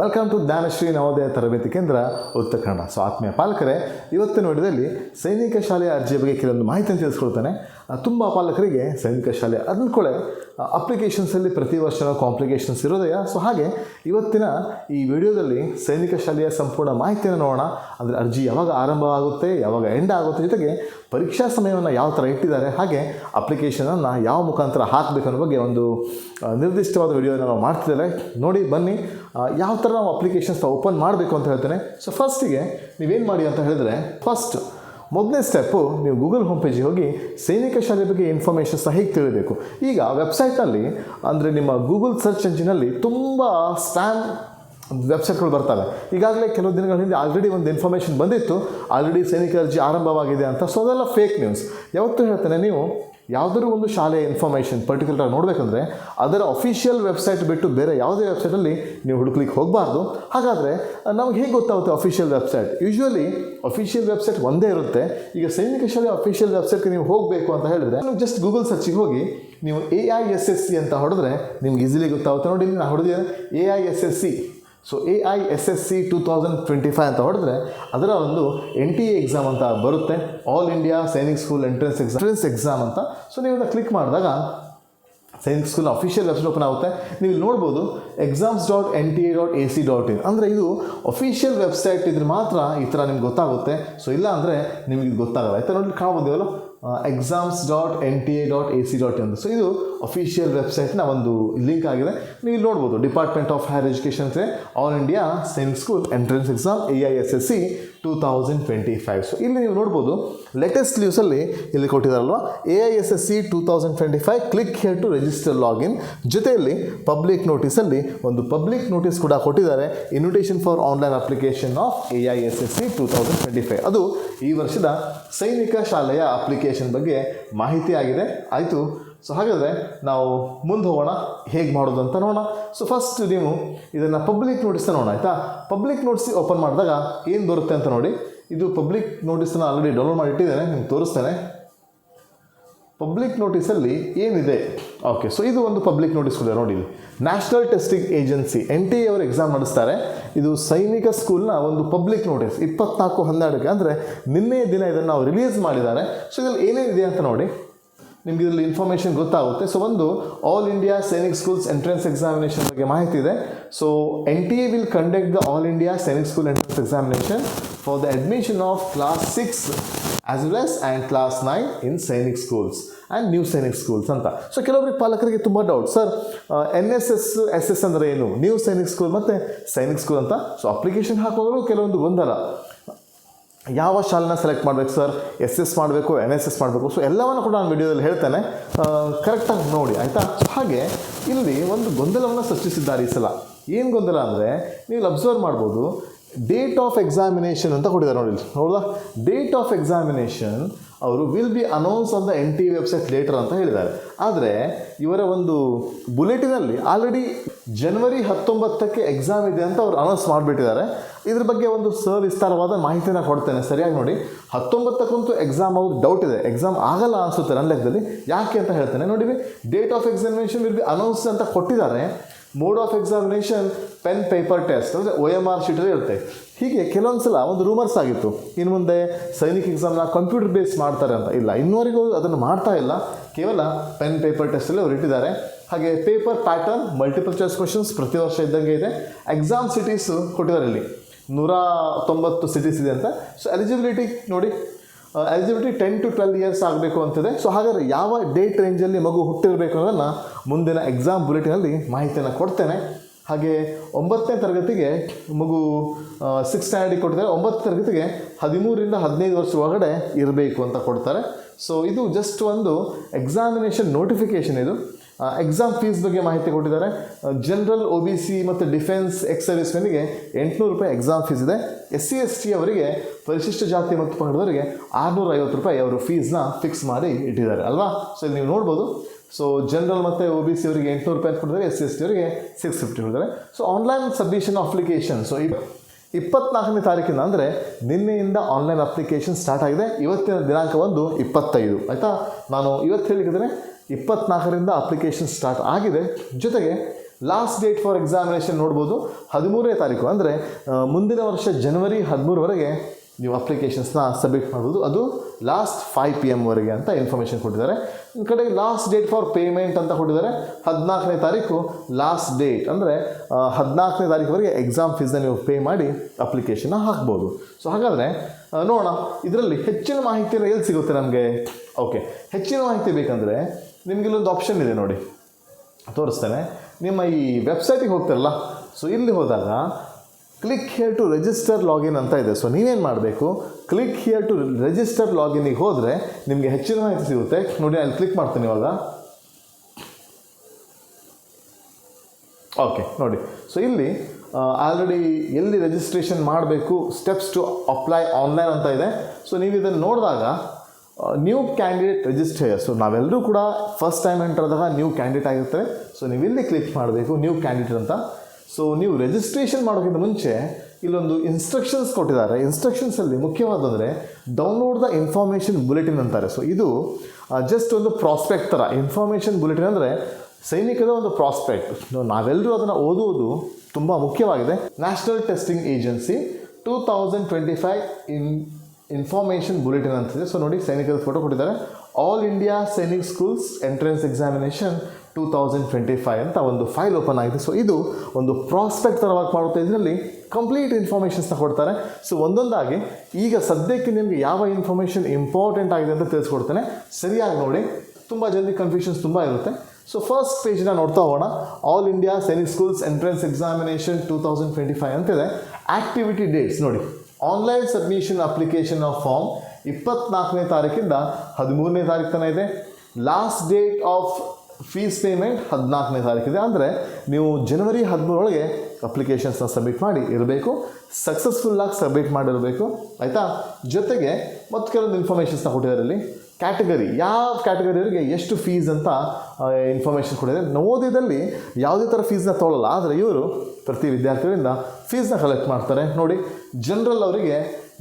Welcome to Jnanashree Navodaya ತರಬೇತಿ ಕೇಂದ್ರ Uttara Kannada so ಆತ್ಮೀಯ ಪಾಲಕರೇ, ಇವತ್ತಿನ ವಿಡಿಯೋದಲ್ಲಿ ಸೈನಿಕ ಶಾಲೆಯ ಅರ್ಜಿಯ ಬಗ್ಗೆ ಕೆಲವೊಂದು ಮಾಹಿತಿಯನ್ನು ತಿಳಿಸ್ಕೊಳ್ತಾನೆ ತುಂಬ ಪಾಲಕರಿಗೆ ಸೈನಿಕ ಶಾಲೆ ಅಂದ್ಕೊಳ್ಳೆ ಅಪ್ಲಿಕೇಶನ್ಸಲ್ಲಿ ಪ್ರತಿ ವರ್ಷ ಕಾಂಪ್ಲಿಕೇಶನ್ಸ್ ಇರೋದೆಯಾ ಸೊ ಹಾಗೆ ಇವತ್ತಿನ ಈ ವಿಡಿಯೋದಲ್ಲಿ ಸೈನಿಕ ಶಾಲೆಯ ಸಂಪೂರ್ಣ ಮಾಹಿತಿಯನ್ನು ನೋಡೋಣ. ಅಂದರೆ ಅರ್ಜಿ ಯಾವಾಗ ಆರಂಭವಾಗುತ್ತೆ, ಯಾವಾಗ ಎಂಡ್ ಆಗುತ್ತೆ, ಜೊತೆಗೆ ಪರೀಕ್ಷಾ ಸಮಯವನ್ನು ಯಾವ ಥರ ಇಟ್ಟಿದ್ದಾರೆ, ಹಾಗೆ ಅಪ್ಲಿಕೇಶನನ್ನು ಯಾವ ಮುಖಾಂತರ ಹಾಕಬೇಕು ಅನ್ನೋ ಬಗ್ಗೆ ಒಂದು ನಿರ್ದಿಷ್ಟವಾದ ವಿಡಿಯೋನ ನಾವು ಮಾಡ್ತಿದ್ದೇವೆ. ನೋಡಿ, ಬನ್ನಿ ಯಾವ ಥರ ನಾವು ಅಪ್ಲಿಕೇಶನ್ಸ್ ಓಪನ್ ಮಾಡಬೇಕು ಅಂತ ಹೇಳ್ತೇನೆ. ಸೊ ಫಸ್ಟಿಗೆ ನೀವೇನು ಮಾಡಿ ಅಂತ ಹೇಳಿದ್ರೆ ಫಸ್ಟ್ ಮೊದಲನೇ ಸ್ಟೆಪ್ಪು ನೀವು ಗೂಗಲ್ ಹೋಮ್ ಪೇಜಿಗೆ ಹೋಗಿ ಸೈನಿಕ ಶಾಲೆ ಬಗ್ಗೆ ಇನ್ಫಾರ್ಮೇಷನ್ಸ್ನ ಹೇಗೆ ತಿಳಿಬೇಕು? ಈಗ ವೆಬ್ಸೈಟಲ್ಲಿ ಅಂದರೆ ನಿಮ್ಮ ಗೂಗಲ್ ಸರ್ಚ್ ಎಂಜಿನಲ್ಲಿ ತುಂಬ ಸ್ಪ್ಯಾಮ್ ವೆಬ್ಸೈಟ್ಗಳು ಬರ್ತವೆ. ಈಗಾಗಲೇ ಕೆಲವು ದಿನಗಳ ಹಿಂದೆ ಆಲ್ರೆಡಿ ಒಂದು ಇನ್ಫಾರ್ಮೇಷನ್ ಬಂದಿತ್ತು. ಆಲ್ರೆಡಿ ಸೈನಿಕ ಅರ್ಜಿ ಆರಂಭವಾಗಿದೆ ಅಂತ. ಸೊ ಅದೆಲ್ಲ ಫೇಕ್ ನ್ಯೂಸ್ ಯಾವತ್ತೂ ಹೇಳ್ತೇನೆ, ನೀವು ಯಾವುದಾದ್ರೂ ಒಂದು ಶಾಲೆಯ ಇನ್ಫಾರ್ಮೇಷನ್ ಪರ್ಟಿಕ್ಯುಲರ್ ನೋಡಬೇಕಂದ್ರೆ ಅದರ ಅಫಿಷಿಯಲ್ ವೆಬ್ಸೈಟ್ ಬಿಟ್ಟು ಬೇರೆ ಯಾವುದೇ ವೆಬ್ಸೈಟಲ್ಲಿ ನೀವು ಹುಡುಕ್ಲಿಕ್ಕೆ ಹೋಗಬಾರ್ದು. ಹಾಗಾದರೆ ನಮ್ಗೆ ಹೇಗೆ ಗೊತ್ತಾಗುತ್ತೆ official website usually official website ಒಂದೇ ಇರುತ್ತೆ. ಈಗ ಸೈನಿಕ ಶಾಲೆ ಅಫಿಷಿಯಲ್ ವೆಬ್ಸೈಟ್ಗೆ ನೀವು ಹೋಗಬೇಕು ಅಂತ ಹೇಳಿದ್ರೆ, ನೀವು ಜಸ್ಟ್ ಗೂಗಲ್ ಸರ್ಚಿಗೆ ಹೋಗಿ, ನೀವು A I S S C ಅಂತ ಹೊಡೆದ್ರೆ ನಿಮ್ಗೆ ಈಸಿಲಿ ಗೊತ್ತಾಗುತ್ತೆ. ನೋಡಿ ನಾನು ಹೊಡೆದಿದ್ದೇನೆ A I S S C so A I S S C two thousand twenty five ಅಂತ ಹೊಡೆದ್ರೆ ಅದರ ಒಂದು ಎನ್ ಟಿ ಎ ಎಕ್ಸಾಮ್ ಅಂತ ಬರುತ್ತೆ. All India Sainik school entrance exam entrance exam ಅಂತ. ಸೊ ನೀವು ಅದನ್ನು ಕ್ಲಿಕ್ ಮಾಡಿದಾಗ Sainik school official website open ಆಗುತ್ತೆ. ನೀವು ಇಲ್ಲಿ ನೋಡ್ಬೋದು exams dot N T A dot A C dot in ಅಂದರೆ ಇದು ಅಫಿಷಿಯಲ್ ವೆಬ್ಸೈಟ್ ಇದ್ರೆ ಮಾತ್ರ ಈ ಥರ ನಿಮ್ಗೆ ಗೊತ್ತಾಗುತ್ತೆ. ಸೊ ಇಲ್ಲ ಅಂದರೆ ನಿಮಗೆ ಗೊತ್ತಾಗಲ್ಲ. ಆಯ್ತಾ ನೋಡಿ ಕಾಣ್ಬೋದಿವಲ್ಲ exams dot N T A dot A C dot ಎಂದು ಸೊ ಇದು ಅಫಿಷಿಯಲ್ ವೆಬ್ಸೈಟ್ನ ಒಂದು ಲಿಂಕ್ ಆಗಿದೆ. ನೀವು ಇಲ್ಲಿ ನೋಡ್ಬೋದು. ಡಿಪಾರ್ಟ್ಮೆಂಟ್ ಆಫ್ ಹೈಯರ್ ಎಜುಕೇಷನ್ ಅಂದರೆ all India science school entrance exam A I S S C two thousand twenty five so ಇಲ್ಲಿ ನೀವು ನೋಡ್ಬೋದು ಲೇಟೆಸ್ಟ್ ನ್ಯೂಸಲ್ಲಿ ಇಲ್ಲಿ ಕೊಟ್ಟಿದ್ದಾರಲ್ವ? A I S S C two thousand twenty five click here to register login ಜೊತೆಯಲ್ಲಿ public ನೋಟಿಸಲ್ಲಿ ಒಂದು public notice ಕೂಡ ಕೊಟ್ಟಿದ್ದಾರೆ. Invitation for online application of A I S S C two thousand twenty five ಅದು ಈ ವರ್ಷದ ಸೈನಿಕ ಶಾಲೆಯ ಅಪ್ಲಿಕೇಶನ್ ಬಗ್ಗೆ ಮಾಹಿತಿ ಆಗಿದೆ. ಆಯಿತು ಸೊ ಹಾಗಾದರೆ ನಾವು ಮುಂದೆ ಹೋಗೋಣ, ಹೇಗೆ ಮಾಡೋದು ಅಂತ ನೋಡೋಣ. ಸೊ ಫಸ್ಟ್ ನೀವು ಇದನ್ನು ಪಬ್ಲಿಕ್ ನೋಟಿಸ್ನ ನೋಡೋಣ, ಆಯಿತಾ? ಪಬ್ಲಿಕ್ ನೋಟಿಸ್ ಓಪನ್ ಮಾಡಿದಾಗ ಏನು ಬರುತ್ತೆ ಅಂತ ನೋಡಿ. ಇದು ಪಬ್ಲಿಕ್ ನೋಟಿಸನ್ನು ಆಲ್ರೆಡಿ ಡೌನ್ಲೋಡ್ ಮಾಡಿ ಇಟ್ಟಿದ್ದೇನೆ ನಿಮ್ಗೆ ತೋರಿಸ್ತೇನೆ. ಪಬ್ಲಿಕ್ ನೋಟಿಸಲ್ಲಿ ಏನಿದೆ? ಓಕೆ ಸೊ ಇದು ಒಂದು ಪಬ್ಲಿಕ್ ನೋಟಿಸ್ ಕೂಡ ನೋಡಿ national testing agency N T A ಅವರು ಎಕ್ಸಾಮ್ ನಡೆಸ್ತಾರೆ. ಇದು ಸೈನಿಕ ಸ್ಕೂಲ್ನ ಒಂದು ಪಬ್ಲಿಕ್ ನೋಟಿಸ್ ಇಪ್ಪತ್ನಾಲ್ಕು ಹನ್ನೆರಡಕ್ಕೆ. ಅಂದರೆ ನಿನ್ನೆ ದಿನ ಇದನ್ನು ನಾವು ರಿಲೀಸ್ ಮಾಡಿದ್ದಾರೆ. ಸೊ ಇದರಲ್ಲಿ ಏನೇನಿದೆ ಅಂತ ನೋಡಿ. ನಿಮ್ಗೆ ಇದರಲ್ಲಿ ಇನ್ಫಾರ್ಮೇಷನ್ ಗೊತ್ತಾಗುತ್ತೆ. ಸೊ ಒಂದು all India Sainik schools entrance examination ಬಗ್ಗೆ ಮಾಹಿತಿ ಇದೆ. So N T A will conduct the all India Sainik school entrance examination for the admission of class six as well as and class nine in Sainik schools and new Sainik schools ಅಂತ. So ಕೆಲವೊಬ್ಬರಿಗೆ ಪಾಲಕರಿಗೆ ತುಂಬ doubt sir N S S S S ಅಂದರೆ ಏನು? New Sainik school ಮತ್ತು Sainik school ಅಂತ. So application ಹಾಕೋದ್ರೂ ಕೆಲವೊಂದು ಗೊಂದಲ. ಯಾವ ಶಾಲೆನ ಸೆಲೆಕ್ಟ್ ಮಾಡಬೇಕು ಸರ್ ಎಸ್ ಎಸ್ ಮಾಡಬೇಕು ಎನ್ ಎಸ್ ಎಸ್ ಮಾಡಬೇಕು. ಸೊ ಎಲ್ಲವನ್ನು ಕೂಡ ನಾನು ವಿಡಿಯೋದಲ್ಲಿ ಹೇಳ್ತೇನೆ. ಕರೆಕ್ಟಾಗಿ ನೋಡಿ, ಆಯಿತಾ? ಹಾಗೆ ಇಲ್ಲಿ ಒಂದು ಗೊಂದಲವನ್ನು ಸೃಷ್ಟಿಸಿದ್ದಾರೆ ಈ ಸಲ. ಏನು ಗೊಂದಲ ಅಂದರೆ, ನೀವು ಅಬ್ಸರ್ವ್ ಮಾಡ್ಬೋದು ಡೇಟ್ ಆಫ್ ಎಕ್ಸಾಮಿನೇಷನ್ ಅಂತ ಕೊಟ್ಟಿದ್ದಾರೆ ನೋಡಿ ಹೌದಾ? ಡೇಟ್ ಆಫ್ ಎಕ್ಸಾಮಿನೇಷನ್ ಅವರು will be announce on the N T website later ಅಂತ ಹೇಳಿದ್ದಾರೆ. ಆದರೆ ಇವರ ಒಂದು ಬುಲೆಟಿನಲ್ಲಿ ಆಲ್ರೆಡಿ ಜನವರಿ ಹತ್ತೊಂಬತ್ತಕ್ಕೆ ಎಕ್ಸಾಮ್ ಇದೆ ಅಂತ ಅವರು ಅನೌನ್ಸ್ ಮಾಡಿಬಿಟ್ಟಿದ್ದಾರೆ. ಇದ್ರ ಬಗ್ಗೆ ಒಂದು ಸರ್ ವಿಸ್ತಾರವಾದ ಮಾಹಿತಿನ ಕೊಡ್ತೇನೆ. ಸರಿಯಾಗಿ ನೋಡಿ. ಹತ್ತೊಂಬತ್ತಕ್ಕಂತೂ ಎಕ್ಸಾಮ್ ಅವ್ರು ಡೌಟ್ ಇದೆ. ಎಕ್ಸಾಮ್ ಆಗಲ್ಲ ಅನಿಸುತ್ತೆ ನನ್ನ ಲೆಕ್ಕದಲ್ಲಿ. ಯಾಕೆ ಅಂತ ಹೇಳ್ತೇನೆ. ನೋಡಿ date of examination will be announce ಅಂತ ಕೊಟ್ಟಿದ್ದಾರೆ. Mode of examination pen paper test ಅಂದರೆ ಒ ಎಂ ಆರ್ ಶೀಟಲ್ಲಿ ಇರುತ್ತೆ. ಹೀಗೆ ಕೆಲವೊಂದು ಸಲ ಒಂದು ರೂಮರ್ಸ್ ಆಗಿತ್ತು. ಇನ್ನು ಮುಂದೆ ಸೈನಿಕ್ ಎಕ್ಸಾಮ್ನ ಕಂಪ್ಯೂಟರ್ ಬೇಸ್ ಮಾಡ್ತಾರೆ ಅಂತ. ಇಲ್ಲ, ಇನ್ನುವರೆಗೂ ಅದನ್ನು ಮಾಡ್ತಾ ಇಲ್ಲ. ಕೇವಲ ಪೆನ್ ಪೇಪರ್ ಟೆಸ್ಟಲ್ಲಿ ಅವ್ರು ಇಟ್ಟಿದ್ದಾರೆ ಹಾಗೆ paper pattern multiple choice questions ಪ್ರತಿ ವರ್ಷ ಇದ್ದಂಗೆ ಇದೆ. ಎಕ್ಸಾಮ್ ಸಿಟೀಸು ಕೊಟ್ಟಿದ್ದಾರೆ ಇಲ್ಲಿ. ನೂರ ತೊಂಬತ್ತು ಸಿಟೀಸ್ ಇದೆ ಅಂತ. ಸೊ ಎಲಿಜಿಬಿಲಿಟಿ ನೋಡಿ eligibility ten to twelve years ಆಗಬೇಕು ಅಂತಿದೆ. ಸೊ ಹಾಗಾದರೆ ಯಾವ ಡೇಟ್ ರೇಂಜಲ್ಲಿ ಮಗು ಹುಟ್ಟಿರಬೇಕು ಅನ್ನೋದನ್ನು ಮುಂದಿನ ಎಕ್ಸಾಮ್ ಬುಲೆಟಿನಲ್ಲಿ ಮಾಹಿತಿಯನ್ನು ಕೊಡ್ತೇನೆ. ಹಾಗೆ ಒಂಬತ್ತನೇ ತರಗತಿಗೆ ಮಗು ಸಿಕ್ಸ್ ಸ್ಟ್ಯಾಂಡರ್ಡಿಗೆ ಕೊಟ್ಟಿದ್ದಾರೆ. ಒಂಬತ್ತು ತರಗತಿಗೆ ಹದಿಮೂರಿಂದ ಹದಿನೈದು ವರ್ಷ ಒಳಗಡೆ ಇರಬೇಕು ಅಂತ ಕೊಡ್ತಾರೆ. ಸೊ ಇದು ಜಸ್ಟ್ ಒಂದು ಎಕ್ಸಾಮಿನೇಷನ್ ನೋಟಿಫಿಕೇಷನ್ ಇದು. ಎಕ್ಸಾಮ್ ಫೀಸ್ ಬಗ್ಗೆ ಮಾಹಿತಿ ಕೊಟ್ಟಿದ್ದಾರೆ. ಜನರಲ್ ಒ ಬಿ ಸಿ ಮತ್ತು ಡಿಫೆನ್ಸ್ ಎಕ್ಸ್ ಸರ್ವಿಸ್ಮೆನ್ಗೆ ಎಂಟುನೂರು ರೂಪಾಯಿ ಎಕ್ಸಾಮ್ ಫೀಸ್ ಇದೆ. ಎಸ್ ಸಿ ಎಸ್ ಟಿ ಅವರಿಗೆ ಪರಿಶಿಷ್ಟ ಜಾತಿ ಮತ್ತು ಪಂಗಡದವರಿಗೆ ಆರುನೂರ ಐವತ್ತು ರೂಪಾಯಿ ಅವರು ಫೀಸ್ನ ಫಿಕ್ಸ್ ಮಾಡಿ ಇಟ್ಟಿದ್ದಾರೆ, ಅಲ್ವಾ? ಸೊ ಇಲ್ಲಿ ನೀವು ನೋಡ್ಬೋದು. ಸೊ ಜನರಲ್ ಮತ್ತು ಒ ಬಿ ಸಿ ಅವರಿಗೆ ಎಂಟುನೂರು ರೂಪಾಯಿ ಅಂತ ಕೊಟ್ಟಿದ್ದಾರೆ. ಎಸ್ ಸಿ ಎಸ್ ಟಿ ಅವರಿಗೆ ಸಿಕ್ಸ್ ಫಿಫ್ಟಿ ಕೊಡ್ತಾರೆ so online submission application so ಈ ಇಪ್ಪತ್ನಾಲ್ಕನೇ ತಾರೀಕಿನ ಅಂದರೆ ನಿನ್ನೆಯಿಂದ ಆನ್ಲೈನ್ ಅಪ್ಲಿಕೇಶನ್ ಸ್ಟಾರ್ಟ್ ಆಗಿದೆ. ಇವತ್ತಿನ ದಿನಾಂಕ ಒಂದು ಇಪ್ಪತ್ತೈದು. ಆಯಿತಾ? ನಾನು ಇವತ್ತು ಹೇಳಿದ್ರೆ ಇಪ್ಪತ್ನಾಲ್ಕರಿಂದ ಅಪ್ಲಿಕೇಶನ್ ಸ್ಟಾರ್ಟ್ ಆಗಿದೆ. ಜೊತೆಗೆ ಲಾಸ್ಟ್ ಡೇಟ್ ಫಾರ್ ಎಕ್ಸಾಮಿನೇಷನ್ ನೋಡ್ಬೋದು, ಹದಿಮೂರನೇ ತಾರೀಕು. ಅಂದರೆ ಮುಂದಿನ ವರ್ಷ ಜನವರಿ ಹದಿಮೂರವರೆಗೆ ನೀವು ಅಪ್ಲಿಕೇಶನ್ಸ್ನ ಸಬ್ಮಿಟ್ ಮಾಡ್ಬೋದು. ಅದು ಲಾಸ್ಟ್ ಫೈವ್ ಪಿ ಎಮ್ವರೆಗೆ ಅಂತ ಇನ್ಫಾರ್ಮೇಷನ್ ಕೊಟ್ಟಿದ್ದಾರೆ. ಈ ಕಡೆಗೆ ಲಾಸ್ಟ್ ಡೇಟ್ ಫಾರ್ ಪೇಮೆಂಟ್ ಅಂತ ಕೊಟ್ಟಿದ್ದಾರೆ. ಹದಿನಾಲ್ಕನೇ ತಾರೀಕು ಲಾಸ್ಟ್ ಡೇಟ್ ಅಂದರೆ ಹದಿನಾಲ್ಕನೇ ತಾರೀಕುವರೆಗೆ ಎಕ್ಸಾಮ್ ಫೀಸ್ನ ನೀವು ಪೇ ಮಾಡಿ ಅಪ್ಲಿಕೇಶನ್ನ ಹಾಕ್ಬೋದು. ಸೊ ಹಾಗಾದರೆ ನೋಡೋಣ. ಇದರಲ್ಲಿ ಹೆಚ್ಚಿನ ಮಾಹಿತಿಯನ್ನು ಎಲ್ಲಿ ಸಿಗುತ್ತೆ ನಮಗೆ? ಓಕೆ ಹೆಚ್ಚಿನ ಮಾಹಿತಿ ಬೇಕಂದರೆ ನಿಮಗೆ ಇಲ್ಲೊಂದು ಆಪ್ಷನ್ ಇದೆ ನೋಡಿ. ತೋರಿಸ್ತೇನೆ. ನಿಮ್ಮ ಈ ವೆಬ್ಸೈಟಿಗೆ ಹೋಗ್ತಾರಲ್ಲ ಸೊ ಇಲ್ಲಿ ಹೋದಾಗ click here to register login ಅಂತ ಇದೆ. ಸೊ ನೀವೇನು ಮಾಡಬೇಕು? ಕ್ಲಿಕ್ ಹಿಯರ್ ಟು ರಿಜಿಸ್ಟರ್ ಲಾಗಿನಿಗೆ ಹೋದರೆ ನಿಮಗೆ ಹೆಚ್ಚಿನ ಮಾಹಿತಿ ಸಿಗುತ್ತೆ. ನೋಡಿ ಅಲ್ಲಿ ಕ್ಲಿಕ್ ಮಾಡ್ತೀನಿ ಇವಾಗ. ಓಕೆ ನೋಡಿ. ಸೊ ಇಲ್ಲಿ ಆಲ್ರೆಡಿ ಎಲ್ಲಿ ರಿಜಿಸ್ಟ್ರೇಷನ್ ಮಾಡಬೇಕು ಸ್ಟೆಪ್ಸ್ ಟು ಅಪ್ಲೈ ಆನ್ಲೈನ್ ಅಂತ ಇದೆ. ಸೊ ನೀವು ಇದನ್ನು ನೋಡಿದಾಗ ನ್ಯೂ ಕ್ಯಾಂಡಿಡೇಟ್ ರಿಜಿಸ್ಟರ್ ಸೊ ನಾವೆಲ್ಲರೂ ಕೂಡ ಫಸ್ಟ್ ಟೈಮ್ ಎಂಟರ್ ಆದಾಗ ನ್ಯೂ ಕ್ಯಾಂಡಿಡೇಟ್ ಆಗಿರ್ತಾರೆ ಸೊ ನೀವು ಇಲ್ಲಿ ಕ್ಲಿಕ್ ಮಾಡಬೇಕು ನ್ಯೂ ಕ್ಯಾಂಡಿಡೇಟ್ ಅಂತ. ಸೊ ನೀವು ರಿಜಿಸ್ಟ್ರೇಷನ್ ಮಾಡೋಕ್ಕಿಂತ ಮುಂಚೆ ಇಲ್ಲೊಂದು ಇನ್ಸ್ಟ್ರಕ್ಷನ್ಸ್ ಕೊಟ್ಟಿದ್ದಾರೆ. ಇನ್ಸ್ಟ್ರಕ್ಷನ್ಸಲ್ಲಿ ಮುಖ್ಯವಾದಂದರೆ ಡೌನ್ಲೋಡ್ ದ ಇನ್ಫಾರ್ಮೇಷನ್ ಬುಲೆಟಿನ್ ಅಂತಾರೆ. ಸೊ ಇದು ಜಸ್ಟ್ ಒಂದು ಪ್ರಾಸ್ಪೆಕ್ಟ್ ಥರ ಇನ್ಫಾರ್ಮೇಷನ್ ಬುಲೆಟಿನ್ ಅಂದರೆ ಸೈನಿಕದ ಒಂದು ಪ್ರಾಸ್ಪೆಕ್ಟ್ ನಾವೆಲ್ಲರೂ ಅದನ್ನು ಓದುವುದು ತುಂಬ ಮುಖ್ಯವಾಗಿದೆ. National testing agency two thousand twenty five in information bulletin ಅಂತಿದೆ. ಸೊ ನೋಡಿ ಸೈನಿಕರ ಫೋಟೋ ಕೊಟ್ಟಿದ್ದಾರೆ. All India Sainik schools entrance examination two thousand twenty five ಅಂತ ಒಂದು ಫೈಲ್ ಓಪನ್ ಆಗಿದೆ. ಸೊ ಇದು ಒಂದು ಪ್ರಾಸ್ಪೆಕ್ಟ್ ಥರ ವರ್ಕ್ ಮಾಡುತ್ತೆ. ಇದರಲ್ಲಿ ಕಂಪ್ಲೀಟ್ ಇನ್ಫಾರ್ಮೇಷನ್ಸ್ನ ಕೊಡ್ತಾರೆ. ಸೊ ಒಂದೊಂದಾಗಿ ಈಗ ಸದ್ಯಕ್ಕೆ ನಿಮಗೆ ಯಾವ ಇನ್ಫಾರ್ಮೇಷನ್ ಇಂಪಾರ್ಟೆಂಟ್ ಆಗಿದೆ ಅಂತ ತಿಳಿಸ್ಕೊಡ್ತೇನೆ. ಸರಿಯಾಗಿ ನೋಡಿ. ತುಂಬ ಜಲ್ದಿ ಕನ್ಫ್ಯೂಷನ್ಸ್ ತುಂಬ ಇರುತ್ತೆ. ಸೊ ಫಸ್ಟ್ ಪೇಜ್ನ ನೋಡ್ತಾ ಹೋಗೋಣ. All India Sainik schools entrance examination two thousand twenty five ಅಂತಿದೆ. ಆ್ಯಕ್ಟಿವಿಟಿ ಡೇಟ್ಸ್ ನೋಡಿ. Online submission application of form ಇಪ್ಪತ್ನಾಲ್ಕನೇ ತಾರೀಕಿಂದ ಹದಿಮೂರನೇ ತಾರೀಕು ತನಕ ಇದೆ. Last date of fees payment ಹದಿನಾಲ್ಕನೇ ತಾರೀಕಿದೆ ಅಂದರೆ ನೀವು ಜನವರಿ ಹದಿಮೂರೊಳಗೆ ಅಪ್ಲಿಕೇಶನ್ಸ್ನ ಸಬ್ಮಿಟ್ ಮಾಡಿ ಇರಬೇಕು. ಸಕ್ಸಸ್ಫುಲ್ಲಾಗಿ ಸಬ್ಮಿಟ್ ಮಾಡಿರಬೇಕು. ಆಯಿತಾ? ಜೊತೆಗೆ ಮತ್ತು ಕೆಲವೊಂದು ಇನ್ಫಾರ್ಮೇಷನ್ಸ್ನ ಕೊಟ್ಟಿದ್ದಾರೆ ಕ್ಯಾಟಗರಿ, ಯಾವ ಕ್ಯಾಟಗರಿಯವರಿಗೆ ಎಷ್ಟು ಫೀಸ್ ಅಂತ ಇನ್ಫಾರ್ಮೇಷನ್ ಕೊಡಿದೆ ನವೋದಯದಲ್ಲಿ ಯಾವುದೇ ಥರ ಫೀಸ್ನ ತೊಗೊಳ್ಳಲ್ಲ ಆದರೆ ಇವರು ಪ್ರತಿ ವಿದ್ಯಾರ್ಥಿಗಳಿಂದ ಫೀಸ್ನ ಕಲೆಕ್ಟ್ ಮಾಡ್ತಾರೆ. ನೋಡಿ ಜನರಲ್ ಅವರಿಗೆ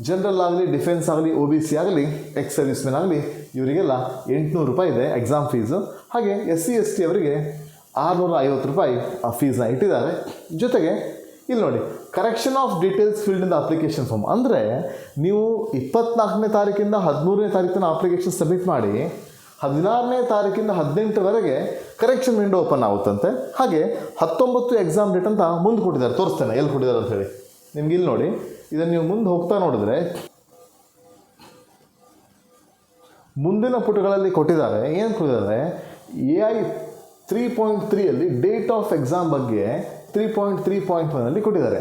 ಜನರಲ್ ಆಗಲಿ ಡಿಫೆನ್ಸ್ ಆಗಲಿ ಒ ಬಿ ಸಿ ಆಗಲಿ ಎಕ್ಸ್ ಸರ್ವಿಸ್ಮೆನ್ ಆಗಲಿ, ಇವರಿಗೆಲ್ಲ ಎಂಟುನೂರು ರೂಪಾಯಿ ಇದೆ ಎಕ್ಸಾಮ್ ಫೀಸು ಹಾಗೆ ಎಸ್ ಸಿ ಎಸ್ ಟಿ ಅವರಿಗೆ ಆರುನೂರ ಐವತ್ತು ರೂಪಾಯಿ ಆ ಫೀಸ್ನ ಇಟ್ಟಿದ್ದಾರೆ. ಜೊತೆಗೆ ಇಲ್ಲಿ ನೋಡಿ correction of details field in the application form ಅಂದರೆ, ನೀವು ಇಪ್ಪತ್ನಾಲ್ಕನೇ ತಾರೀಕಿಂದ ಹದಿಮೂರನೇ ತಾರೀಕಿನ ಅಪ್ಲಿಕೇಶನ್ ಸಬ್ಮಿಟ್ ಮಾಡಿ, ಹದಿನಾರನೇ ತಾರೀಕಿಂದ ಹದಿನೆಂಟರವರೆಗೆ ಕರೆಕ್ಷನ್ ವಿಂಡೋ ಓಪನ್ ಆಗುತ್ತಂತೆ. ಹಾಗೆ, ಹತ್ತೊಂಬತ್ತು ಎಕ್ಸಾಮ್ ಡೇಟ್ ಅಂತ ಮುಂದೆ ಕೊಟ್ಟಿದ್ದಾರೆ. ತೋರಿಸ್ತೇನೆ, ಎಲ್ಲಿ ಕೊಟ್ಟಿದ್ದಾರೆ ಅಂತ ಹೇಳಿ. ನಿಮ್ಗೆ ಇಲ್ಲಿ ನೋಡಿ, ಇದನ್ನು ನೀವು ಮುಂದೆ ಹೋಗ್ತಾ ನೋಡಿದ್ರೆ, ಮುಂದಿನ ಪುಟಗಳಲ್ಲಿ ಕೊಟ್ಟಿದ್ದಾರೆ. ಏನು ಕೊಟ್ಟಿದ್ದಾರೆ? ಎ ಐ ತ್ರೀ ಪಾಯಿಂಟ್ ತ್ರೀಯಲ್ಲಿ ಡೇಟ್ ಆಫ್ ಎಕ್ಸಾಮ್ ಬಗ್ಗೆ ತ್ರೀ ಪಾಯಿಂಟ್ ತ್ರೀ ಪಾಯಿಂಟ್ ಒನಲ್ಲಿ ಕೊಟ್ಟಿದ್ದಾರೆ.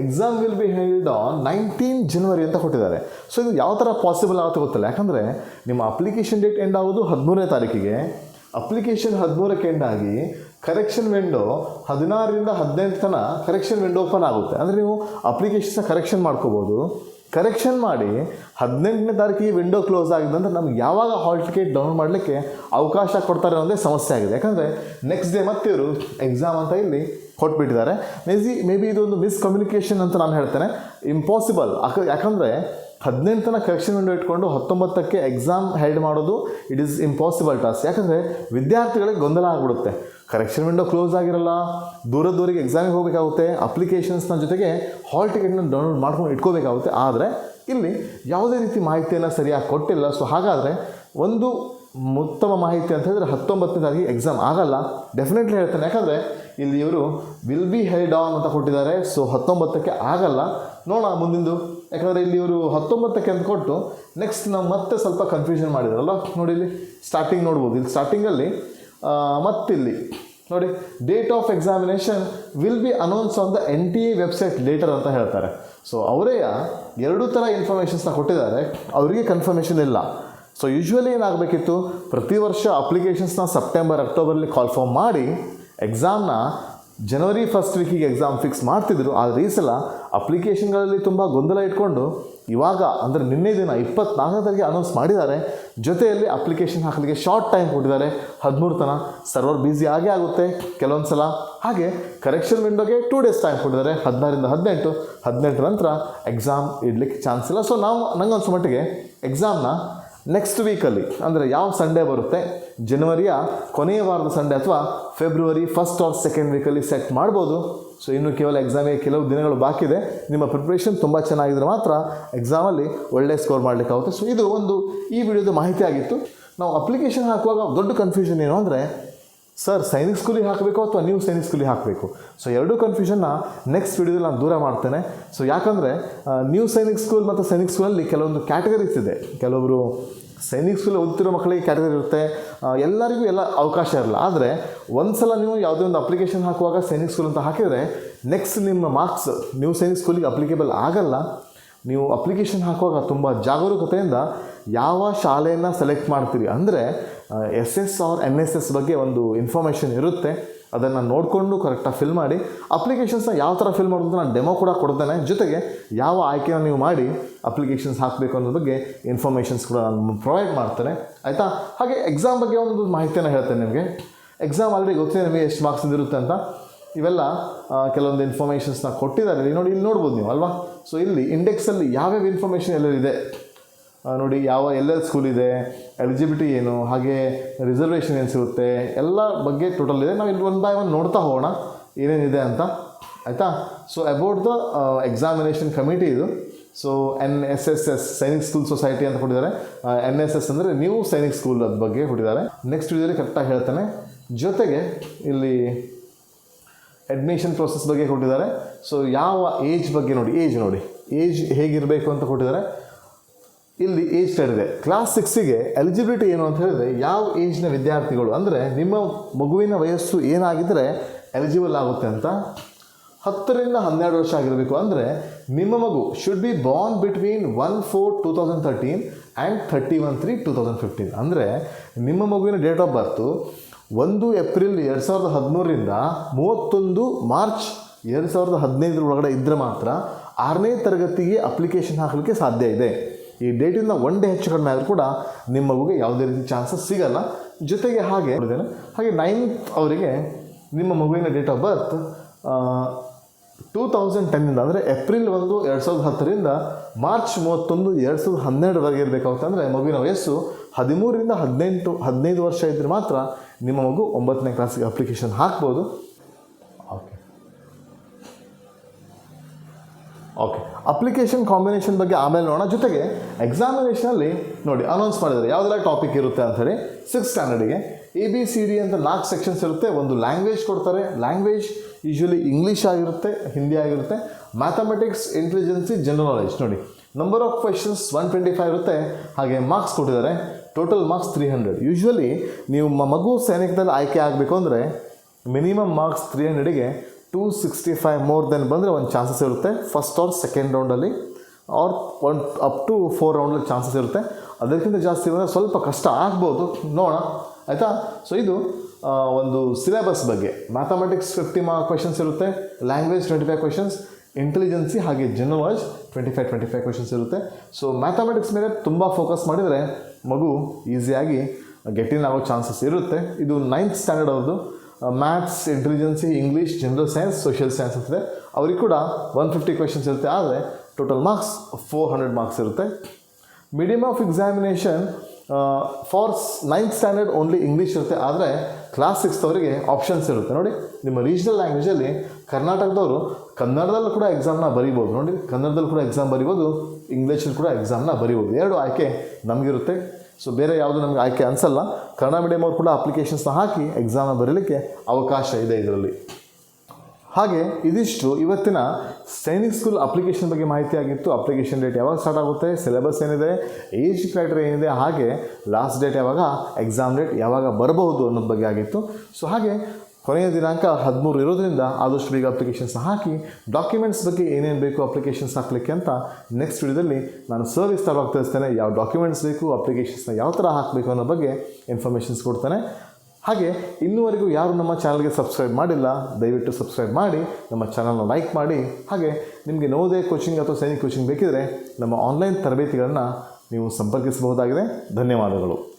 Exam will be held on nineteen January ಅಂತ ಕೊಟ್ಟಿದ್ದಾರೆ. ಸೊ ಇದು ಯಾವ ಥರ ಪಾಸಿಬಲ್ ಆಗುತ್ತೆ ಗೊತ್ತಿಲ್ಲ? ಯಾಕಂದರೆ ನಿಮ್ಮ ಅಪ್ಲಿಕೇಶನ್ ಡೇಟ್ ಎಂಡ್ ಆಗೋದು ಹದಿಮೂರನೇ ತಾರೀಕಿಗೆ. ಅಪ್ಲಿಕೇಶನ್ ಹದಿಮೂರಕ್ಕೆ ಎಂಡ್ ಆಗಿ ಕರೆಕ್ಷನ್ ವಿಂಡೋ ಹದಿನಾರರಿಂದ ಹದಿನೆಂಟು ತನಕ ಕರೆಕ್ಷನ್ ವಿಂಡೋ ಓಪನ್ ಆಗುತ್ತೆ. ಅಂದರೆ ನೀವು ಅಪ್ಲಿಕೇಶನ್ಸ್ನ ಕರೆಕ್ಷನ್ ಮಾಡ್ಕೋಬೋದು. ಕರೆಕ್ಷನ್ ಮಾಡಿ ಹದಿನೆಂಟನೇ ತಾರೀಕಿಗೆ ವಿಂಡೋ ಕ್ಲೋಸ್ ಆಗಿದೆ ಅಂದರೆ ನಮ್ಗೆ ಯಾವಾಗ ಹಾಲ್ ಟಿಕೆಟ್ ಡೌನ್ ಮಾಡಲಿಕ್ಕೆ ಅವಕಾಶ ಕೊಡ್ತಾರೆ ಅನ್ನೋದೇ ಸಮಸ್ಯೆ ಆಗಿದೆ. ಯಾಕಂದರೆ ನೆಕ್ಸ್ಟ್ ಡೇ ಮತ್ತೆ ಇವರು ಎಕ್ಸಾಮ್ ಅಂತ ಇಲ್ಲಿ ಕೊಟ್ಬಿಟ್ಟಿದ್ದಾರೆ. ಮೇಜಿ ಮೇ ಬಿ ಇದೊಂದು ಮಿಸ್ಕಮ್ಯುನಿಕೇಷನ್ ಅಂತ ನಾನು ಹೇಳ್ತೇನೆ. ಇಂಪಾಸಿಬಲ್ ಯಾಕಂದರೆ ಹದಿನೆಂಟನ ಕರೆಕ್ಷನ್ ವಿಂಡೋ ಇಟ್ಕೊಂಡು ಹತ್ತೊಂಬತ್ತಕ್ಕೆ ಎಕ್ಸಾಮ್ ಹೆಲ್ಡ್ ಮಾಡೋದು ಇಟ್ ಈಸ್ ಇಂಪಾಸಿಬಲ್ ಟಾಸ್ಕ್ ಯಾಕಂದರೆ ವಿದ್ಯಾರ್ಥಿಗಳಿಗೆ ಗೊಂದಲ ಆಗಿಬಿಡುತ್ತೆ. ಕರೆಕ್ಷನ್ ವಿಂಡೋ ಕ್ಲೋಸ್ ಆಗಿರಲ್ಲ, ದೂರ ದೂರಿಗೆ ಎಕ್ಸಾಮಿಗೆ ಹೋಗಬೇಕಾಗುತ್ತೆ ಅಪ್ಲಿಕೇಶನ್ಸ್ನ ಜೊತೆಗೆ ಹಾಲ್ ಟಿಕೆಟ್ನ ಡೌನ್ಲೋಡ್ ಮಾಡ್ಕೊಂಡು ಇಟ್ಕೋಬೇಕಾಗುತ್ತೆ. ಆದರೆ ಇಲ್ಲಿ ಯಾವುದೇ ರೀತಿ ಮಾಹಿತಿಯನ್ನು ಸರಿಯಾಗಿ ಕೊಟ್ಟಿಲ್ಲ. ಸೊ ಹಾಗಾದರೆ ಒಂದು ಉತ್ತಮ ಮಾಹಿತಿ ಅಂತ ಹೇಳಿದ್ರೆ ಹತ್ತೊಂಬತ್ತನೇ ತಾರೀಕು ಎಕ್ಸಾಮ್ ಆಗಲ್ಲ. ಡೆಫಿನೆಟ್ಲಿ ಹೇಳ್ತೇನೆ. ಯಾಕಂದರೆ ಇಲ್ಲಿ ಇವರು ವಿಲ್ ಬಿ ಹೆಲ್ಡ್ ಆನ್ ಅಂತ ಕೊಟ್ಟಿದ್ದಾರೆ. ಸೊ ಹತ್ತೊಂಬತ್ತಕ್ಕೆ ಆಗಲ್ಲ. ನೋಡೋಣ ಮುಂದಿಂದು. ಯಾಕಂದರೆ ಇಲ್ಲಿ ಇವರು ಹತ್ತೊಂಬತ್ತಕ್ಕೆ ಅಂತ ಕೊಟ್ಟು ನೆಕ್ಸ್ಟ್ ನಾವು ಮತ್ತೆ ಸ್ವಲ್ಪ ಕನ್ಫ್ಯೂಷನ್ ಮಾಡಿದಾರಲ್ಲ. ನೋಡಿ ಇಲ್ಲಿ ಸ್ಟಾರ್ಟಿಂಗ್ ನೋಡ್ಬೋದು. ಇಲ್ಲಿ ಸ್ಟಾರ್ಟಿಂಗಲ್ಲಿ ಮತ್ತಿಲ್ಲಿ. ನೋಡಿ date of examination will be announce on the N T A website later ಅಂತ ಹೇಳ್ತಾರೆ. ಸೊ ಅವರೇ ಎರಡು ಥರ ಇನ್ಫಾರ್ಮೇಷನ್ಸ್ನ ಕೊಟ್ಟಿದ್ದಾರೆ. ಅವರಿಗೆ ಕನ್ಫರ್ಮೇಷನ್ ಇಲ್ಲ. ಸೊ ಯೂಶ್ವಲಿ ಏನಾಗಬೇಕಿತ್ತು? ಪ್ರತಿ ವರ್ಷ ಅಪ್ಲಿಕೇಶನ್ಸ್ನ ಸೆಪ್ಟೆಂಬರ್ ಅಕ್ಟೋಬರಲ್ಲಿ ಕಾಲ್ ಫಾರ್ಮ್ ಮಾಡಿ ಎಕ್ಸಾಮ್ನ ಜನವರಿ ಫಸ್ಟ್ ವೀಕಿಗೆ ಎಕ್ಸಾಮ್ ಫಿಕ್ಸ್ ಮಾಡ್ತಿದ್ರು, ಆದರೆ ಈ ಸಲ ಅಪ್ಲಿಕೇಶನ್ಗಳಲ್ಲಿ ತುಂಬ ಗೊಂದಲ ಇಟ್ಕೊಂಡು ಇವಾಗ, ಅಂದರೆ ನಿನ್ನೆ ದಿನ ಇಪ್ಪತ್ನಾಲ್ಕನೇ ತಾರೀಕಿಗೆ ಅನೌನ್ಸ್ ಮಾಡಿದ್ದಾರೆ. ಜೊತೆಯಲ್ಲಿ ಅಪ್ಲಿಕೇಶನ್ ಹಾಕಲಿಕ್ಕೆ ಶಾರ್ಟ್ ಟೈಮ್ ಕೊಟ್ಟಿದ್ದಾರೆ. ಹದಿಮೂರು ತನ ಸರ್ವರ್ ಬ್ಯುಸಿ ಆಗೇ ಆಗುತ್ತೆ ಕೆಲವೊಂದು ಸಲ ಹಾಗೆ ಕರೆಕ್ಷನ್ ವಿಂಡೋಗೆ ಟೂ ಡೇಸ್ ಟೈಮ್ ಕೊಟ್ಟಿದ್ದಾರೆ. ಹದಿನಾರಿಂದ ಹದಿನೆಂಟು ಹದಿನೆಂಟು ನಂತರ ಎಕ್ಸಾಮ್ ಇಡಲಿಕ್ಕೆ ಚಾನ್ಸ್ ಇಲ್ಲ. ಸೊ ನಾವು ನಂಗೆ ಅನ್ಸೋ ಮಟ್ಟಿಗೆ ಎಕ್ಸಾಮ್ನ ನೆಕ್ಸ್ಟ್ ವೀಕಲ್ಲಿ ಅಂದರೆ ಯಾವ ಸಂಡೇ ಬರುತ್ತೆ ಜನವರಿಯ ಕೊನೆಯ ವಾರದ ಸಂಡೇ ಅಥವಾ ಫೆಬ್ರವರಿ ಫಸ್ಟ್ ಆರ್ ಸೆಕೆಂಡ್ ವೀಕಲ್ಲಿ ಸೆಟ್ ಮಾಡ್ಬೋದು. ಸೊ ಇನ್ನು ಕೇವಲ ಎಕ್ಸಾಮಿಗೆ ಕೆಲವು ದಿನಗಳು ಬಾಕಿ ಇದೆ. ನಿಮ್ಮ ಪ್ರಿಪ್ರೇಷನ್ ತುಂಬ ಚೆನ್ನಾಗಿದ್ರೆ ಮಾತ್ರ ಎಕ್ಸಾಮಲ್ಲಿ ಒಳ್ಳೆ ಸ್ಕೋರ್ ಮಾಡಲಿಕ್ಕಾಗುತ್ತೆ. ಸೊ ಇದು ಒಂದು ಈ ವಿಡಿಯೋದ ಮಾಹಿತಿ ಆಗಿತ್ತು. ನಾವು ಅಪ್ಲಿಕೇಶನ್ ಹಾಕುವಾಗ ದೊಡ್ಡ ಕನ್ಫ್ಯೂಷನ್ ಏನು ಅಂದರೆ ಸರ್ ಸೈನಿಕ್ ಸ್ಕೂಲಿಗೆ ಹಾಕಬೇಕು ಅಥವಾ ನೀವು ಸೈನಿಕ್ ಸ್ಕೂಲಿಗೆ ಹಾಕಬೇಕು? ಸೊ ಎರಡೂ ಕನ್ಫ್ಯೂಷನ್ನ ನೆಕ್ಸ್ಟ್ ವಿಡಿಯೋದಲ್ಲಿ ನಾನು ದೂರ ಮಾಡ್ತೇನೆ. ಸೊ ಯಾಕಂದರೆ ನ್ಯೂ ಸೈನಿಕ್ ಸ್ಕೂಲ್ ಮತ್ತು ಸೈನಿಕ್ ಸ್ಕೂಲಲ್ಲಿ ಕೆಲವೊಂದು ಕ್ಯಾಟಗರೀಸ್ ಇದೆ. ಕೆಲವೊಬ್ಬರು ಸೈನಿಕ್ ಸ್ಕೂಲ್ ಓದ್ತಿರೋ ಮಕ್ಕಳಿಗೆ ಕ್ಯಾಟಗರಿ ಇರುತ್ತೆ. ಎಲ್ಲರಿಗೂ ಎಲ್ಲ ಅವಕಾಶ ಇರಲ್ಲ. ಆದರೆ ಒಂದು ಸಲ ನೀವು ಯಾವುದೇ ಒಂದು ಅಪ್ಲಿಕೇಶನ್ ಹಾಕುವಾಗ ಸೈನಿಕ್ ಸ್ಕೂಲ್ ಅಂತ ಹಾಕಿದರೆ ನೆಕ್ಸ್ಟ್ ನಿಮ್ಮ ಮಾರ್ಕ್ಸ್ ನೀವು ಸೈನಿಕ್ ಸ್ಕೂಲಿಗೆ ಅಪ್ಲಿಕೇಬಲ್ ಆಗಲ್ಲ. ನೀವು ಅಪ್ಲಿಕೇಶನ್ ಹಾಕುವಾಗ ತುಂಬ ಜಾಗರೂಕತೆಯಿಂದ ಯಾವ ಶಾಲೆಯನ್ನು ಸೆಲೆಕ್ಟ್ ಮಾಡ್ತೀರಿ? ಅಂದರೆ S S R N S S ಬಗ್ಗೆ ಒಂದು ಇನ್ಫಾರ್ಮೇಷನ್ ಇರುತ್ತೆ. ಅದನ್ನು ನೋಡಿಕೊಂಡು ಕರೆಕ್ಟಾಗಿ ಫಿಲ್ ಮಾಡಿ ಅಪ್ಲಿಕೇಶನ್ಸ್ನ ಯಾವ ಥರ ಫಿಲ್ ಮಾಡೋದು ನಾನು ಡೆಮೋ ಕೂಡ ಕೊಡ್ತೇನೆ. ಜೊತೆಗೆ ಯಾವ ಆಯ್ಕೆಯನ್ನು ನೀವು ಮಾಡಿ ಅಪ್ಲಿಕೇಶನ್ಸ್ ಹಾಕಬೇಕು ಅನ್ನೋದ್ರ ಬಗ್ಗೆ ಇನ್ಫಾರ್ಮೇಷನ್ಸ್ ಕೂಡ ನಾನು ಪ್ರೊವೈಡ್ ಮಾಡ್ತೇನೆ. ಆಯಿತಾ? ಹಾಗೆ ಎಕ್ಸಾಮ್ ಬಗ್ಗೆ ಒಂದು ಮಾಹಿತಿಯನ್ನು ಹೇಳ್ತೇನೆ ನಿಮಗೆ. ಎಕ್ಸಾಮ್ ಆಲ್ರೆಡಿ ಗೊತ್ತಿದೆ ನಿಮಗೆ ಎಷ್ಟು ಮಾರ್ಕ್ಸ್ ಇರುತ್ತೆ ಅಂತ. ಇವೆಲ್ಲ ಕೆಲವೊಂದು ಇನ್ಫಾರ್ಮೇಷನ್ಸ್ನ ಕೊಟ್ಟಿದ್ದಾರೆ. ನೋಡಿ ಇಲ್ಲಿ ನೋಡ್ಬೋದು ನೀವು ಅಲ್ವಾ? ಸೊ ಇಲ್ಲಿ ಇಂಡೆಕ್ಸಲ್ಲಿ ಯಾವ್ಯಾವ ಇನ್ಫಾರ್ಮೇಷನ್ ಆ, ನೋಡಿ, ಯಾವ ಎಲ್ಲೆಲ್ಲಿ ಸ್ಕೂಲ್ ಇದೆ ಎಲಿಜಿಬಿಲಿಟಿ ಏನು, ಹಾಗೆ ರಿಸರ್ವೇಷನ್ ಏನು ಸಿಗುತ್ತೆ, ಎಲ್ಲ ಬಗ್ಗೆ ಟೋಟಲ್ ಇದೆ. ನಾವು ಇಲ್ಲಿ ಒನ್ ಬೈ ಒನ್ ನೋಡ್ತಾ ಹೋಗೋಣ, ಏನೇನಿದೆ ಅಂತ. ಆಯಿತಾ? So about the examination committee ಇದು. So N S S S Sainik school society ಅಂತ ಕೊಟ್ಟಿದ್ದಾರೆ. ಎನ್ ಎಸ್ ಎಸ್ ಅಂದರೆ ನ್ಯೂ ಸೈನಿಕ್ ಸ್ಕೂಲ್ ಅದ್ರ ಬಗ್ಗೆ ಕೊಟ್ಟಿದ್ದಾರೆ. ನೆಕ್ಸ್ಟ್ ವಿಡಿಯೋಲಿ ಕರೆಕ್ಟಾಗಿ ಹೇಳ್ತಾನೆ. ಜೊತೆಗೆ ಇಲ್ಲಿ ಅಡ್ಮಿಷನ್ ಪ್ರೋಸೆಸ್ ಬಗ್ಗೆ ಕೊಟ್ಟಿದ್ದಾರೆ. ಸೊ ಯಾವ ಏಜ್ ಬಗ್ಗೆ ನೋಡಿ ಏಜ್ ನೋಡಿ. ಏಜ್ ಹೇಗಿರಬೇಕು ಅಂತ ಕೊಟ್ಟಿದ್ದಾರೆ. ಇಲ್ಲಿ ಏಜ್ ಕಾರ್ಡ್ ಇದೆ. ಕ್ಲಾಸ್ ಸಿಕ್ಸಿಗೆ ಎಲಿಜಿಬಿಲಿಟಿ ಏನು ಅಂತ ಹೇಳಿದ್ರೆ ಯಾವ ಏಜ್ನ ವಿದ್ಯಾರ್ಥಿಗಳು, ಅಂದರೆ ನಿಮ್ಮ ಮಗುವಿನ ವಯಸ್ಸು ಏನಾಗಿದ್ದರೆ ಎಲಿಜಿಬಲ್ ಆಗುತ್ತೆ ಅಂತ? ಹತ್ತರಿಂದ ಹನ್ನೆರಡು ವರ್ಷ ಆಗಿರಬೇಕು ಅಂದರೆ ನಿಮ್ಮ ಮಗು should be born between one four two thousand thirteen and thirty one three two thousand fifteen ಅಂದರೆ ನಿಮ್ಮ ಮಗುವಿನ ಡೇಟ್ ಆಫ್ ಬರ್ತು ಒಂದು ಏಪ್ರಿಲ್ ಎರಡು ಸಾವಿರದ ಹದಿಮೂರರಿಂದ ಮೂವತ್ತೊಂದು ಮಾರ್ಚ್ ಎರಡು ಸಾವಿರದ ಹದಿನೈದರ ಒಳಗಡೆ ಇದ್ದರೆ ಮಾತ್ರ ಆರನೇ ತರಗತಿಗೆ ಅಪ್ಲಿಕೇಶನ್ ಹಾಕಲಿಕ್ಕೆ ಸಾಧ್ಯ ಇದೆ. ಈ ಡೇಟಿಂದ ಒನ್ ಡೇ ಹೆಚ್ಚು ಕಡಿಮೆ ಆದರೂ ಕೂಡ ನಿಮ್ಮ ಮಗುಗೆ ಯಾವುದೇ ರೀತಿ ಚಾನ್ಸಸ್ ಸಿಗಲ್ಲ. ಜೊತೆಗೆ ಹಾಗೆ ಹಾಗೆ ನೈನ್ತ್ ಅವರಿಗೆ ನಿಮ್ಮ ಮಗುವಿನ date of birth two thousand ಟೆನ್ನಿಂದ ಅಂದರೆ ಏಪ್ರಿಲ್ ಒಂದು ಎರಡು ಸಾವಿರದ ಹತ್ತರಿಂದ ಮಾರ್ಚ್ ಮೂವತ್ತೊಂದು ಎರಡು ಸಾವಿರದ ಹನ್ನೆರಡರವರೆಗೆ ಇರಬೇಕಾಗುತ್ತೆ. ಅಂದರೆ ಮಗುವಿನ ವಯಸ್ಸು ಹದಿಮೂರರಿಂದ ಹದಿನೆಂಟು, ಹದಿನೈದು ವರ್ಷ ಇದ್ದರೆ ಮಾತ್ರ ನಿಮ್ಮ ಮಗು ಒಂಬತ್ತನೇ ಕ್ಲಾಸಿಗೆ ಅಪ್ಲಿಕೇಶನ್ ಹಾಕ್ಬೋದು. ಓಕೆ ಓಕೆ ಅಪ್ಲಿಕೇಶನ್ ಕಾಂಬಿನೇಷನ್ ಬಗ್ಗೆ ಆಮೇಲೆ ನೋಡೋಣ. ಜೊತೆಗೆ ಎಕ್ಸಾಮಿನೇಷನಲ್ಲಿ ನೋಡಿ ಅನೌನ್ಸ್ ಮಾಡಿದ್ದಾರೆ. ಯಾವುದೆಲ್ಲ ಟಾಪಿಕ್ ಇರುತ್ತೆ ಅಂಥೇಳಿ ಸಿಕ್ಸ್ ಸ್ಟ್ಯಾಂಡರ್ಡಿಗೆ ಎ ಬಿ ಸಿ ಡಿ ಅಂತ ನಾಲ್ಕು ಸೆಕ್ಷನ್ಸ್ ಇರುತ್ತೆ. ಒಂದು ಲ್ಯಾಂಗ್ವೇಜ್ ಕೊಡ್ತಾರೆ. ಲ್ಯಾಂಗ್ವೇಜ್ ಯೂಶ್ವಲಿ ಇಂಗ್ಲೀಷ್ ಆಗಿರುತ್ತೆ ಹಿಂದಿ ಆಗಿರುತ್ತೆ. ಮ್ಯಾಥಮೆಟಿಕ್ಸ್ ಇಂಟೆಲಿಜೆನ್ಸಿ ಜನರಲ್ ನಾಲೆಜ್ ನೋಡಿ number of questions one twenty five ಇರುತ್ತೆ. ಹಾಗೆ ಮಾರ್ಕ್ಸ್ ಕೊಟ್ಟಿದ್ದಾರೆ. Total marks three hundred usually ನೀವು ಮಗು ಸೈನಿಕದಲ್ಲಿ ಆಯ್ಕೆ ಆಗಬೇಕು ಅಂದರೆ minimum marks three ಹಂಡ್ರೆಡಿಗೆ two sixty five more than ಬಂದರೆ ಒಂದು ಚಾನ್ಸಸ್ ಇರುತ್ತೆ. First or second ರೌಂಡಲ್ಲಿ or one up to four ರೌಂಡಲ್ಲಿ chances ಇರುತ್ತೆ. ಅದಕ್ಕಿಂತ ಜಾಸ್ತಿ ಬಂದರೆ ಸ್ವಲ್ಪ ಕಷ್ಟ ಆಗ್ಬೋದು. ನೋಡೋಣ. ಆಯಿತಾ? ಸೊ ಇದು ಒಂದು ಸಿಲೆಬಸ್ ಬಗ್ಗೆ. ಮ್ಯಾಥಮೆಟಿಕ್ಸ್ ಫಿಫ್ಟಿ ಮಾರ್ಕ್ ಕ್ವೆಶನ್ಸ್ ಇರುತ್ತೆ. Language twenty five questions intelligence ಹಾಗೆ general knowledge twenty five twenty five questions ಇರುತ್ತೆ. ಸೊ ಮ್ಯಾಥಮೆಟಿಕ್ಸ್ ಮೇಲೆ ತುಂಬ ಫೋಕಸ್ ಮಾಡಿದರೆ ಮಗು ಈಸಿಯಾಗಿ ಗೆಟಿನ್ ಆಗೋ ಚಾನ್ಸಸ್ ಇರುತ್ತೆ. ಇದು ನೈನ್ತ್ ಸ್ಟ್ಯಾಂಡರ್ಡ್ ಅವ್ರದ್ದು. Maths intelligence English general science social science ಅಂತಿದೆ ಅವ್ರಿಗೆ ಕೂಡ ಒನ್ ಫಿಫ್ಟಿ ಕ್ವೆಶನ್ಸ್ ಇರುತ್ತೆ. ಆದರೆ total marks four hundred marks ಇರುತ್ತೆ. Medium of examination for ninth standard only English ಇರುತ್ತೆ. ಆದರೆ ಕ್ಲಾಸ್ ಸಿಕ್ಸ್ ಅವರಿಗೆ ಆಪ್ಷನ್ಸ್ ಇರುತ್ತೆ. ನೋಡಿ, ನಿಮ್ಮ ರೀಜನಲ್ ಲ್ಯಾಂಗ್ವೇಜಲ್ಲಿ ಕರ್ನಾಟಕದವರು ಕನ್ನಡದಲ್ಲೂ ಕೂಡ ಎಕ್ಸಾಮ್ನ ಬರಿಬೋದು. ನೋಡಿ, ಕನ್ನಡದಲ್ಲೂ ಕೂಡ ಎಕ್ಸಾಮ್ ಬರಿಬೋದು ಇಂಗ್ಲೀಷಲ್ಲಿ ಕೂಡ ಎಕ್ಸಾಮ್ನ ಬರಿಬೋದು. ಎರಡು ಆಯ್ಕೆ ನಮಗಿರುತ್ತೆ. ಸೊ ಬೇರೆ ಯಾವುದು ನಮಗೆ ಆಯ್ಕೆ ಅನಿಸಲ್ಲ. ಕನ್ನಡ ಮೀಡಿಯಮ್ ಅವರು ಕೂಡ ಅಪ್ಲಿಕೇಶನ್ಸ್ನ ಹಾಕಿ ಎಕ್ಸಾಮ್ನ ಬರೀಲಿಕ್ಕೆ ಅವಕಾಶ ಇದೆ ಇದರಲ್ಲಿ. ಹಾಗೆ ಇದಿಷ್ಟು ಇವತ್ತಿನ ಸೈನಿಕ್ ಸ್ಕೂಲ್ ಅಪ್ಲಿಕೇಶನ್ ಬಗ್ಗೆ ಮಾಹಿತಿ ಆಗಿತ್ತು ಅಪ್ಲಿಕೇಶನ್ ಡೇಟ್ ಯಾವಾಗ ಸ್ಟಾರ್ಟ್ ಆಗುತ್ತೆ ಸಿಲೆಬಸ್ ಏನಿದೆ ಏಜ್ ಕ್ರೈಟೇರಿಯಾ ಏನಿದೆ, ಹಾಗೆ ಲಾಸ್ಟ್ ಡೇಟ್ ಯಾವಾಗ ಎಕ್ಸಾಮ್ ಡೇಟ್ ಯಾವಾಗ ಬರಬಹುದು ಅನ್ನೋದ್ರ ಬಗ್ಗೆ ಆಗಿತ್ತು. ಸೊ ಹಾಗೆ ಕೊನೆಯ ದಿನಾಂಕ ಹದಿಮೂರು ಇರೋದ್ರಿಂದ ಆದಷ್ಟು ಬೇಗ ಅಪ್ಲಿಕೇಶನ್ಸ್ ಹಾಕಿ ಡಾಕ್ಯುಮೆಂಟ್ಸ್ ಬಗ್ಗೆ ಏನೇನು ಬೇಕು ಅಪ್ಲಿಕೇಶನ್ಸ್ ಹಾಕಲಿಕ್ಕೆ ಅಂತ ನೆಕ್ಸ್ಟ್ ವಿಡಿಯೋದಲ್ಲಿ ನಾನು ಸರ್ವಿಸ್ ವಿಸ್ತಾರವಾಗಿ ತಿಳಿಸ್ತೇನೆ ಯಾವ ಡಾಕ್ಯುಮೆಂಟ್ಸ್ ಬೇಕು ಅಪ್ಲಿಕೇಶನ್ಸ್ನ ಯಾವ ಥರ ಹಾಕಬೇಕು ಅನ್ನೋ ಬಗ್ಗೆ ಇನ್ಫಾರ್ಮೇಷನ್ಸ್ ಕೊಡ್ತೇನೆ. ಹಾಗೆ ಇನ್ನೂವರೆಗೂ ಯಾರು ನಮ್ಮ ಚಾನಲ್ಗೆ ಸಬ್ಸ್ಕ್ರೈಬ್ ಮಾಡಿಲ್ಲ, ದಯವಿಟ್ಟು ಸಬ್ಸ್ಕ್ರೈಬ್ ಮಾಡಿ, ನಮ್ಮ ಚಾನಲ್ನ ಲೈಕ್ ಮಾಡಿ. ಹಾಗೆ ನಿಮಗೆ ನೋದೇ ಕೋಚಿಂಗ್ ಅಥವಾ ಸೈನಿಕ್ ಕೋಚಿಂಗ್ ಬೇಕಿದ್ರೆ ನಮ್ಮ ಆನ್ಲೈನ್ ತರಬೇತಿಗಳನ್ನು ನೀವು ಸಂಪರ್ಕಿಸಬಹುದಾಗಿದೆ. ಧನ್ಯವಾದಗಳು.